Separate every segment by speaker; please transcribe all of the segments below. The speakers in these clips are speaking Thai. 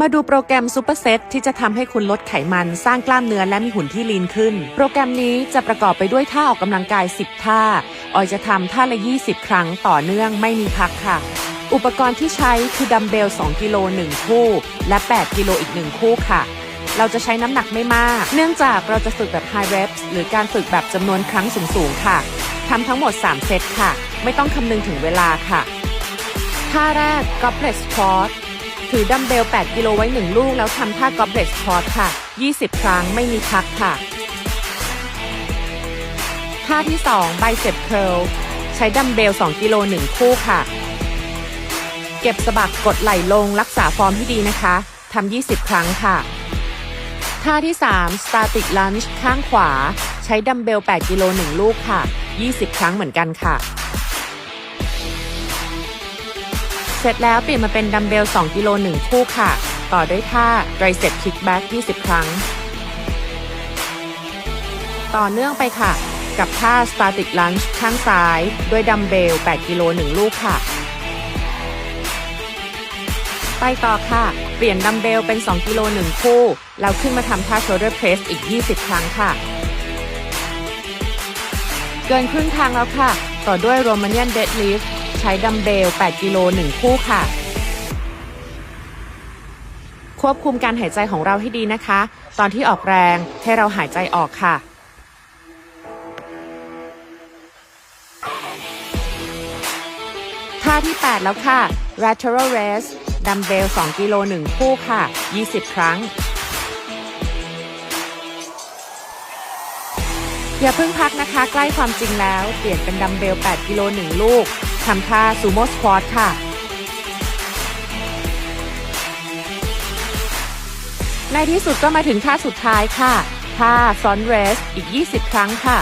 Speaker 1: มาดูโปรแกรมซูเปอร์เซตที่จะทำให้คุณลดไขมันสร้างกล้ามเนื้อและมีหุ่นที่ลีนขึ้น โปรแกรมนี้จะประกอบไปด้วยท่าออกกำลังกาย 10 ท่า ออยจะทำท่าละ 20 ครั้งต่อเนื่องไม่มีพักค่ะ อุปกรณ์ที่ใช้คือดัมเบล 2 กิโล 1 คู่ และ 8 กิโลอีก 1 คู่ค่ะ เราจะใช้น้ำหนักไม่มาก เนื่องจากเราจะฝึกแบบ high reps หรือการฝึกแบบจำนวนครั้งสูงๆค่ะทำทั้งหมด 3 เซตค่ะ ไม่ต้องคำนึงถึงเวลาค่ะท่าแรก goblet squat ถือดัมเบล 8 กิโลไว้ 1 ลูก แล้วทำท่า goblet squat ค่ะ 20 ครั้งไม่มีพักค่ะท่าที่2 bicep curl ใช้ดัมเบล 2 กิโล 1 คู่ค่ะ เก็บสะบักกดไหล่ลงรักษาฟอร์มที่ดีนะคะทำ20 ครั้งค่ะ ท่าที่ 3 static lunge ข้างขวา ใช้ดัมเบล 8 กิโล 1 ลูกค่ะ 20 ครั้งเหมือนกันค่ะ เสร็จแล้วเปลี่ยนมาเป็นดัมเบล 2 กิโล 1 คู่ค่ะ ต่อด้วยท่า tricep kickback 20 ครั้ง ต่อเนื่องไปค่ะ กับท่า static lunge ข้างซ้าย ด้วยดัมเบล 8 กิโล 1 ลูกค่ะ ไปต่อค่ะ เปลี่ยนดัมเบลเป็น 2 กิโล 1 คู่ แล้วขึ้นมาทำท่า shoulder press อีก 20 ครั้งค่ะ เกินครึ่งทางแล้วค่ะ ต่อด้วย Romanian deadlift ใช้ดัมเบล 8 กิโล 1 คู่ค่ะ ควบคุมการหายใจของเราให้ดีนะคะ ตอนที่ออกแรงให้เราหายใจออกค่ะท่าที่ 8 แล้วค่ะ lateral raise ดัมเบล 2 กิโล 1 คู่ค่ะ 20 ครั้ง อย่าเพิ่งพักนะคะ ใกล้ความจริงแล้ว เปลี่ยนเป็นดัมเบล 8 กิโล 1 ลูก ทำท่าซูโม่สควอตค่ะ ในที่สุดก็มาถึงท่าสุดท้ายค่ะ ท่า front raise อีก 20 ครั้งค่ะ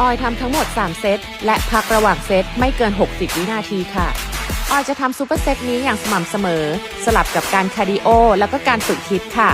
Speaker 1: ออยทำทั้งหมด 3 เซต และพักระหว่างเซตไม่เกิน 60 วินาทีค่ะ ออยจะทำซูเปอร์เซตนี้อย่างสม่ำเสมอ สลับกับการคาร์ดิโอแล้วก็การฝึกฮิตค่ะ